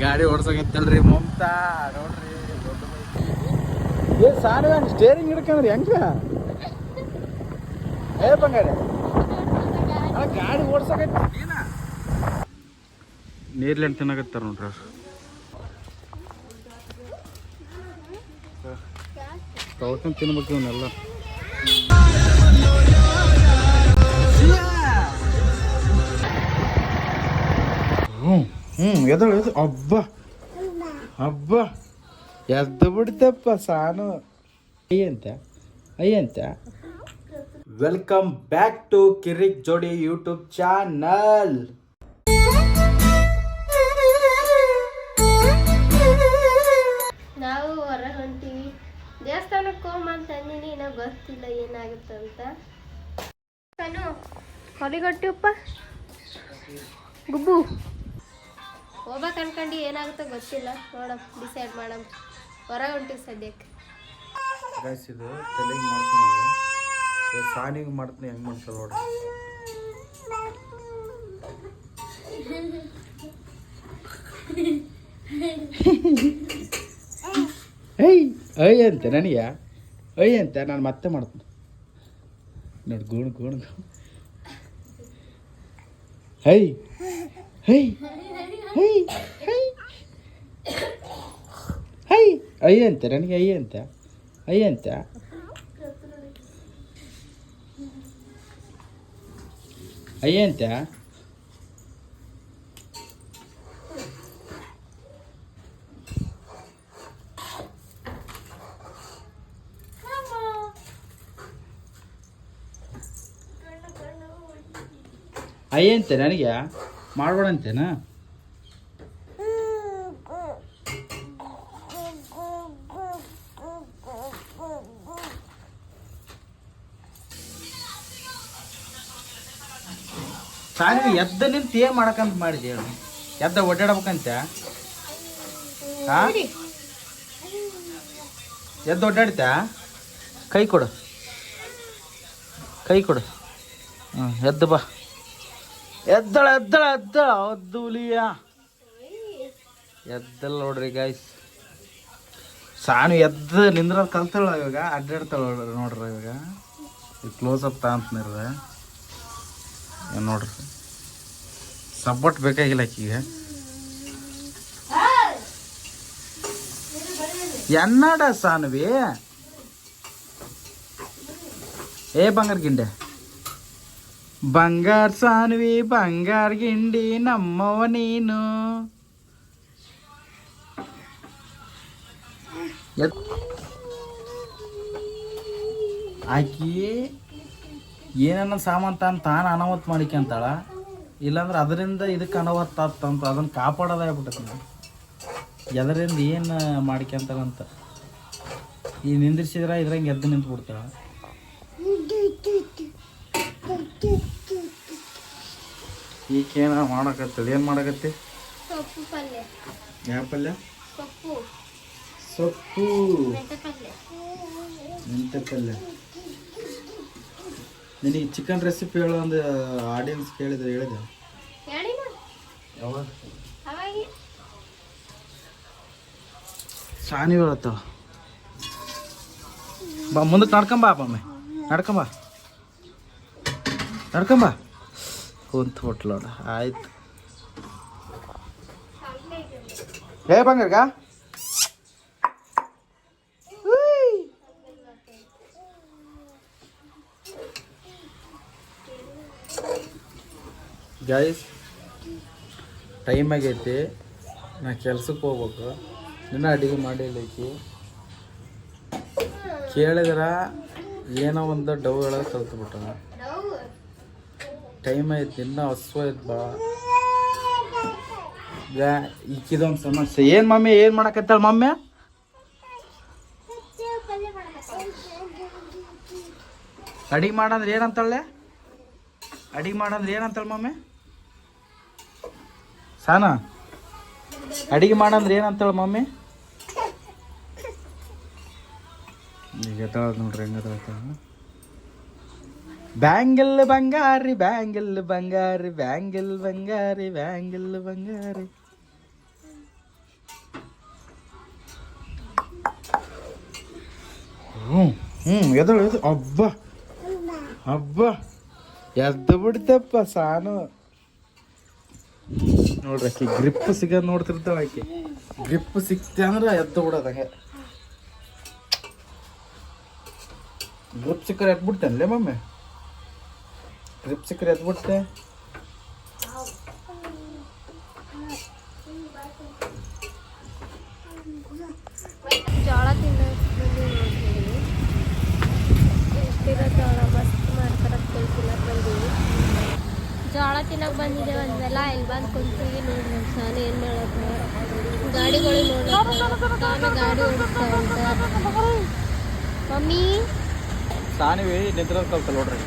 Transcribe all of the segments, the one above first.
ಗಾಡಿ ಓಡ್ಸಕತ್ತಲ್ರಿ ಮಮತಾ ನೋಡ್ರಿ ಏ ಸಾರಿ ಸ್ಟೇರಿಂಗ್ ಹಿಡ್ಕಂದ್ರಿ ಹೆಂಗ ಏ ಬಂಗಾರಿ. ಗಾಡಿ ಓಡ್ಸಕತ್ತ. ನೀರ್ಲೆಂಡ್ ತಿನ್ನಕತ್ತಾರ ನೋಡ್ರಿ ಅವ್ರು. ತಿನ್ಬೇಕು ಇವನ್ನೆಲ್ಲ. ಹ್ಞೂ ಎದಳು ಎದು ಹಬ್ಬ ಹಬ್ಬ ಎದ್ದು ಬಿಡ್ತಪ್ಪ ಸಾನು. ಅಯ್ಯಂತ ಅಯ್ಯಂತ. Welcome back to Kirik Jodi YouTube channel ನಾವು ಹೊರ ಹೊಂಟೀವಿ. ದೇವಸ್ಥಾನಕ್ಕೆ ಹೋಗಂತ ಅಂದಿನಿ ನಾವು ಗೊತ್ತಿಲ್ಲ ಏನಾಗುತ್ತೆ ಅಂತ. ಕನು ಹೊಲಿಗೊಟ್ಟಿವಪ್ಪ ಗುಬ್ಬು. ಹೋಗ್ಬೇಕು ಅನ್ಕೊಂಡು ಏನಾಗುತ್ತೋ ಗೊತ್ತಿಲ್ಲ. ನೋಡಮ್ ಡಿಸೈಡ್ ಮಾಡಮ್. ಹೊರಗೆ ಹೊಂಟಿವಿ ಸದ್ಯಕ್ಕೆ. ಗೈಸ್ ಇದು ತಲೆಗೆ ಮಾಡ್ತೀನಿ ಸಾನಿಗೆ ಮಾಡ್ತೀನಿ ಹೆಂಗೆ ಮಾಡ್ತಾರೆ ನೋಡಿ. ಏಯ್ ಅಯ್ಯ ಅಂತೆ ನನಗೆ. ಅಯ್ಯ ಅಂತ ನಾನು ಮತ್ತೆ ಮಾಡ್ತೀನಿ. ನೋಡಿ ಗುಣ ಗುಣ ಹೈ ಹೈ ಹೈ ಹೈ ಹೈ ಅಯ್ಯ ಅಂತೆ ನನಗೆ ಅಯ್ಯ ಅಂತ ಅಯ್ಯ ಅಂತ ಅಯ್ಯ ಅಂತ ಅಯ್ಯ ಅಂತೆ ನನಗೆ ಮಾಡ್ಬೇಡ ಅಂತೇನಾ ಸಾರಿ ಎದ್ದ ನಿಂತು ಏನ್ ಮಾಡಕಂತ ಮಾಡಿದೆ ಹೇಳು ಎದ್ದ ಒಡ್ಡಾಡ್ಬೇಕಂತ ಹಾ? ಎದ್ದು ಒಡ್ಡಾಡ್ತಾ ಕೈ ಕೊಡು. ಕೈ ಕೊಡು. ಹ್ಞೂ ಎದ್ದು ಬಾ. ಎದ್ದಳ ಎದ್ದಳ ಎದ್ದಳ ಒದ್ದುಲಿಯ ಎದ್ದಲ್ಲ ನೋಡ್ರಿ ಗಾಯ್ಸ್ ಸಾನು ಎದ್ದು ನಿಂದ್ರ ಕಲ್ತಾಳ ಇವಾಗ, ಅಡ್ಡಾಡ್ತಾಳ ನೋಡ್ರಿ ಇವಾಗ. ಕ್ಲೋಸ್ ಅಪ್ ತಾಂತನಿರ್ರೆ ಏನ್ ನೋಡ್ರಿ. ಸಪೋರ್ಟ್ ಬೇಕಾಗಿಲ್ಲ ಆಕಿಗೆ. ಎನ್ನಡ ಸಾನ್ವಿ. ಏ ಬಂಗಾರ ಗಿಂಡೆ. ಬಂಗಾರ ಸಾನ್ವಿ, ಬಂಗಾರ ಗಿಂಡಿ ನಮ್ಮವ ನೀನು. ಆಕಿ ಏನನ್ನ ಸಾಮಾನು ತಾನು ತಾನು ಅನಾವತ್ ಮಾಡಿಕೊಂತಾಳ ಇಲ್ಲಾಂದ್ರೆ ಅದರಿಂದ ಇದಕ್ಕೆ ಆತಂತ ಅದನ್ನ ಕಾಪಾಡೋದಾಗ್ಬಿಟ್ಟೈತೆ ಎದರಿಂದ ಏನು ಮಾಡ್ಕ್ಯಂತಾಳಂತ ಈ ನಿಂದಿರ್ಸಿದ್ರೆ ಇದ್ರಂಗೆ ಎದ್ದು ನಿಂತು ಬಿಡ್ತಾಳ ಈಕೇನ ಮಾಡಕತ್ತದ? ಏನು ಮಾಡಕತ್ತಿ? ಸೊಪ್ಪು ಪಲ್ಯ. ಯಾವ ಪಲ್ಯ? ಸೊಪ್ಪು. ಸೊಪ್ಪು. ಮೆಂತೆ ಪಲ್ಯ. ನಿನಗೆ ಚಿಕನ್ ರೆಸಿಪಿ ಹೇಳೋ ಒಂದು ಆಡಿಯನ್ಸ್ ಕೇಳಿದ್ರೆ ಹೇಳಿದ. ಶಾನಿ ಯಾವಾಗ? ಸಾನಿ ಹೇಳತ್ತವ ಬಾ ಮುಂದಕ್ಕೆ ನಡ್ಕೊಂಬ ಬಮ್ಮೆ ನಡ್ಕೊಂಬ ನಡ್ಕೊಂಬ ಕುಂತು ಬಿಟ್ಲೋಡ ಆಯ್ತು. ಏ ಬಂಗಾರ್ಗ ಗೈಸ್ ಟೈಮ್ ಆಗೈತಿ. ನಾ ಕೆಲ್ಸಕ್ಕೆ ಹೋಗ್ಬೇಕು. ನಿನ್ನ ಅಡುಗೆ ಮಾಡಿಲ್ಲೈತಿ ಕೇಳಿದ್ರ ಏನೋ ಒಂದು ಡೌಗಳ ಕಲ್ತ್ಬಿಟ್ಟ ಟೈಮ್ ಆಯ್ತು, ಇನ್ನೂ ಹಸು ಆಯ್ತು ಬಾ ಇಕ್ಕಿದೊಂದು ಸಮಸ್ಯೆ ಏನು ಮಮ್ಮಿ, ಏನು ಮಾಡಕತ್ತಾಳ ಮಮ್ಮಿ? ಅಡಿಗೆ ಮಾಡಂದ್ರೆ ಏನಂತಾಳೆ? ಅಡಿಗೆ ಮಾಡಂದ್ರೆ ಏನಂತಾಳ ಮಮ್ಮಿ? ಸಾನ? ಅಡಿಗೆ ಮಾಡಂದ್ರೆ ಏನಂತಾಳ ಮಮ್ಮಿ? ಈಗ ನೋಡ್ರಿ ಹೆಂಗದ ಬ್ಯಾಂಗಲ್ ಬಂಗಾರಿ ಬ್ಯಾಂಗಲ್ ಬಂಗಾರಿ ಬ್ಯಾಂಗಲ್ ಬಂಗಾರಿ ಬ್ಯಾಂಗಲ್ ಬಂಗಾರಿ ಹ್ಞೂ ಹ್ಞೂ ಎದಳು ಎದು ಅಬ್ಬ ಅಬ್ಬ ಎದ್ದು ಬಿಡ್ತಪ್ಪ ಸಾನು ನೋಡ್ರಿ ಆಕಿ ಗ್ರಿಪ್ ಸಿಗೋದು ನೋಡ್ತಿರ್ತಾಳ ಆಕಿ ಗ್ರಿಪ್ ಸಿಕ್ತೆ ಅಂದ್ರೆ ಎದ್ದು ಬಿಡೋದು ಹಂಗೆ ಗ್ರಿಪ್ ಸಿಕ್ಕರೆ ಎದ್ಬಿಡ್ತೇನೆ ಮಮ್ಮಿ ಗ್ರಿಪ್ ಸಿಕ್ಕರೆ ಎದ್ಬಿಡ್ತೆ ಜೋಳ ಎಷ್ಟಿರೋ ಜೋಳ ಮಸ್ತ್ ಮಾಡ್ತಾರ ಬಂದೀವಿ ಜೋಳ ತಿನ್ನಕ್ ಬಂದಿದೆ ಒಂದೆಲ್ಲ ಇಲ್ಲಿ ಬಂದು ಕುಂತೀವಿ ನೋಡಿ ನಮ್ಮ ಸಾನ ಏನು ಮಾಡೋದು ಗಾಡಿಗಳು ನಾನು ಗಾಡಿ ಓಡಿಸ್ತಾ ಮಮ್ಮಿ ಸಾನಿವಿ ನಿದ್ರ ಕಲ್ತ ನೋಡ್ರಿ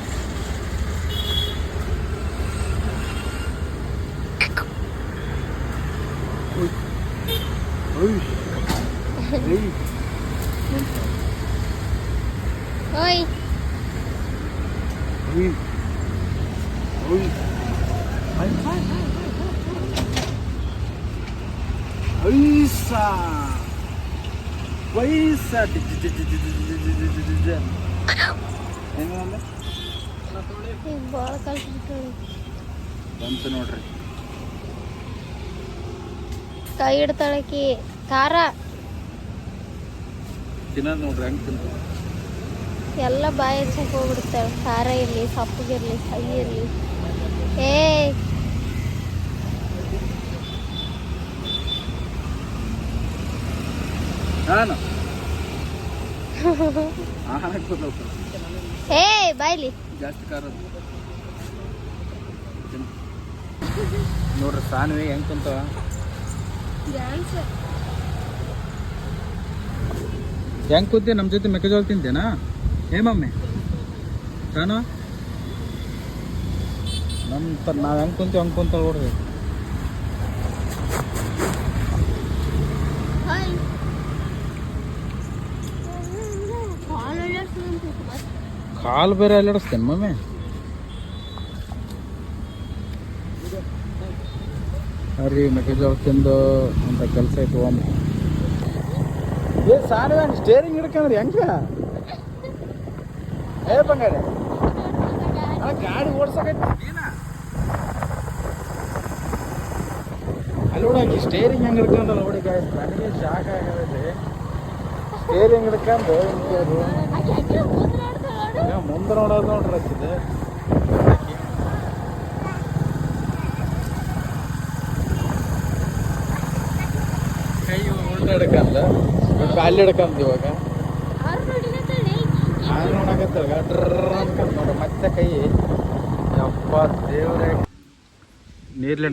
ಭಾಳ ಕಲ್ಸ್ಬಿಟ್ಟು ಬಂತು ನೋಡ್ರಿ ಕೈ ಹಿಡ್ತಾಳಕಿ ಖಾರ ತಿನ್ನೋದು ನೋಡ್ರಿ ಹೆಂಗ್ ತಿಂತ ಎಲ್ಲ ಬಾಯಿ ಹಚ್ಚಕ್ ಹೋಗ್ಬಿಡ್ತಾಳೆ ಖಾರ ಇರಲಿ ಸಪ್ಪಗಿರ್ಲಿ ಕೈ ಇರಲಿ ಏ ನಾನು. ಏ ಬಾಯ್ಲಿ. ಜಾಸ್ತಿ ಖಾರ ನೋಡ್ರಿ ಸಾನ್ವಿ ಹೆಂಗ್ ಕುಂತಾವ ಹೆಂಗ್ ಕೂತಿ? ನಮ್ಮ ಜೊತೆ ಮೆಕ್ಕೆಜೋಳ ತಿಂತೇನಾ? ಏ ಮಮ್ಮಿ. ಸಾನು? ನಮ್ಮ ತ ನಾವು ಹೆಂಗ್ ಕುಂತೀವಿ ಹಂಗೆ ಕುಂತ ನೋಡ್ರಿ. ಕಾಲು ಬೇರೆ ಅಲ್ಲಾಡಿಸ್ತೇನೆ ಮಮ್ಮಿ. ಅರಿ ಮೆಕ್ಕೆಜೋಳ ತಿಂದು ಅಂತ ಕೆಲಸ ಇತ್ತು ಒಮ್ಮೆ. ಏ ಸಾರಿ ಹಂಗೆ ಸ್ಟೇರಿಂಗ್ ಹಿಡ್ಕೊಂಡ್ರಿ ಹೆಂಗ? ಏ ಬಂಗಾರ. ಆ ಗಾಡಿ ಓಡ್ಸಕೈತಿ ಅಲ್ಲಿ ನೋಡಾಕಿ ಸ್ಟೇರಿಂಗ್ ಹೆಂಗೆ ಹಿಡ್ಕೊಂಡಲ್ಲ ನೋಡಿ ಗಾಡಿ ನನಗೆ ಶಾಕ್ ಆಗಿದೆ ಸ್ಟೇರಿಂಗ್ ಹಿಡ್ಕೊಂಡು ಹಿಂಗೆ. ಮುಂದೆ ನೋಡೋದು ನೋಡ್ರಿ ಹಚ್ಚಿದೆ ಕೈ ಉಲ್ಟ ಹಿಡ್ಕಂದ ಕಾಲಿ ಹಿಡ್ಕಂದ ಇವಾಗ. ನಾನು ನೋಡ್ರಿ ಮತ್ತೆ ಕೈ.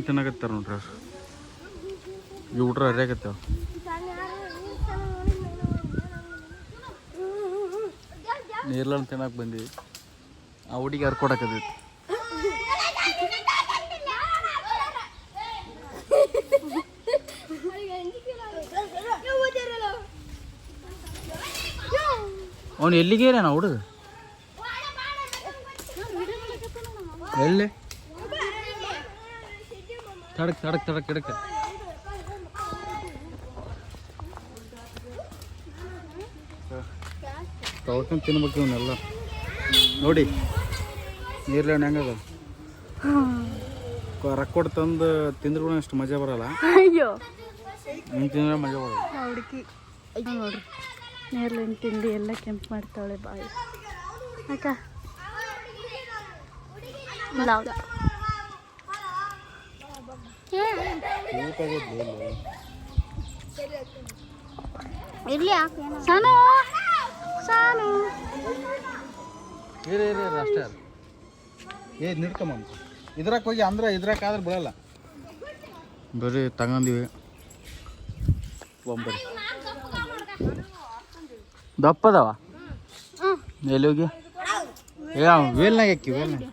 ತಿನ್ನಕತ್ತಾರ ನೋಡ್ರಿ ಅವ್ರು. ಇವ್ ಹರಿಯಾಕತ್ತಾವ ನೀರ್ಲೆಂಟ್ ತಿನ್ನಕ್ ಬಂದ್ವಿ. ಆ ಹುಡುಗಿ ಹರ್ಕೊಡಕತ್ತೈತಿ ಅವನು ಎಲ್ಲಿಗೇನ ಹುಡುಗ? ಎಲ್ಲಿ? ತಡಕ್ ತಡಕ್ ತಡಕ್ ತಡಕ್ ತಗೊಳ್ಕೊಂಡು ತಿನ್ಬೇಕು ಇವನ್ನೆಲ್ಲ. ನೋಡಿ ನೀರ್ಲೆಣ್ಣೆ ಹೆಂಗದ? ರೊಕ್ಕ ಕೊಟ್ಟು ತಂದು ತಿಂದ್ರು ಕೂಡ ಅಷ್ಟು ಮಜಾ ಬರಲ್ಲ. ಅಯ್ಯೋ. ಹಿಂಗೆ ತಿಂದ್ರೆ ಮಜಾ ಬರಲ್ಲ. ಹುಡುಕಿ ನೋಡ್ರಿ. ನೇರ್ಲಿನ ತಿಂಡಿ ಎಲ್ಲ ಕೆಂಪು ಮಾಡ್ತಾಳೆ ಬಾಯಿ. ಅಕ್ಕ. ಇರ್ಲಿ ಸಾನು. ಸಾನು. ಇರಿ ಇರಿ ಇರಿ ಅಷ್ಟೇ ಏ ನಿಡ್ಕಮ್ಮ ಇದ್ರಾಗ ಹೋಗಿ ಅಂದ್ರೆ ಇದ್ರಾಗ ಆದ್ರೆ ಬಿಡಲ್ಲ. ಬರೀ ತಗೊಂಡಿವಿ. ಒಂಬರಿ ದಪ್ಪದವ ಎಲ್ಲಿ ಹೋಗಿ? ಏ ವೇಲ್ನಾಗ ಹಾಕಿ ವೇಲ್ನಾಗ.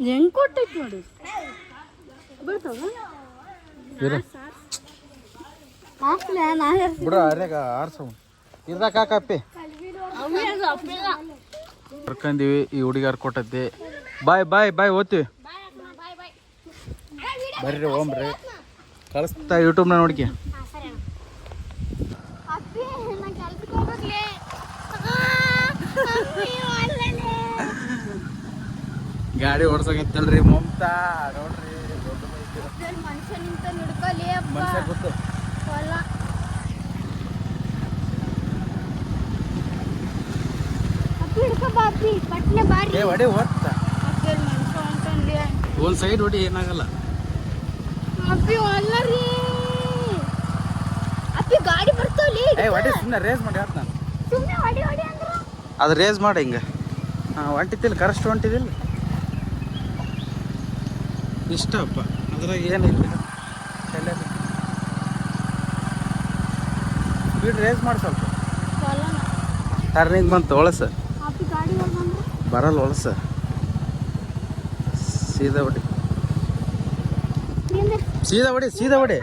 ಹೆಂಗ್ ಕೊಟ್ಟೈತಿ ನೋಡಿ. ಇರು. ಬಿಡು ಅರ್ಯಾಗ ಆರ್ಸವ್ ಇದ್ರಾಗ ಹಾಕಪ್ಪಿ ಕರ್ಕಂದೀವಿ ಈ ಹುಡುಗಾರ್ ಕೊಟ್ಟೈತಿ ಬಾಯ್ ಬಾಯ್ ಬಾಯ್ ಓದ್ತೀವಿ. ಬರ್ರಿ ಓಮ್ರಿ ಕಳಿಸ್ತಾ ಯೂಟ್ಯೂಬ್ನ ನೋಡ್ಕಿ. ಗಾಡಿ ಓಡ್ಸಕತ್ತಲ್ರಿ ಮಮತಾ ನೋಡ್ರಿ. ಮನುಷ್ಯ ನಿಂತ ನುಡ್ಕೊಲಿ ಮನುಷ್ಯ ಗೊತ್ತು ಹೊಲ ಅಪ್ಪಿ ಹಿಡ್ಕೊ ಬಾ ಅಪ್ಪಿ ಪಟ್ನೆ ಬಾರಿ ಏ ಹೊಡಿ ಓದ್ತಾ ಒಂದ್ ಸೈಡ್ ಹೊಡಿ ಏನಾಗಲ್ಲ. ಗಾಡಿ ಬರ್ತಾವಲಿ ಏ ಹೊಡಿ ಸುಮ್ಮನೆ ರೇಸ್ ಮಾಡಿ ಹೇಳ್ತ ನಾನು. ಸುಮ್ಮನೆ ಹೊಡಿ ಹೊಡಿ ಅಂದ್ರ. ಅದು ರೇಸ್ ಮಾಡಿ ಹಿಂಗೆ. ಹಾಂ ಕರೆಸ್ಟ್ ಹೊಂಟಿದಿಲ್ಲ ಇಷ್ಟಪ್ಪ ಅದ್ರಾಗ ಏನಿಲ್ಲ. ಸ್ಪೀಡ್ ರೇಸ್ ಮಾಡಿ ಸ್ವಲ್ಪ. ಟರ್ನಿಂಗ್ ಬಂತು ಒಳಸ ಬರಲ್ಲ ಒಳಸ ಸೀದಾ ಹೊಡಿ. ಸೀದಾ ಹೊಡಿ ಸೀದಾ ಹೊಡಿ.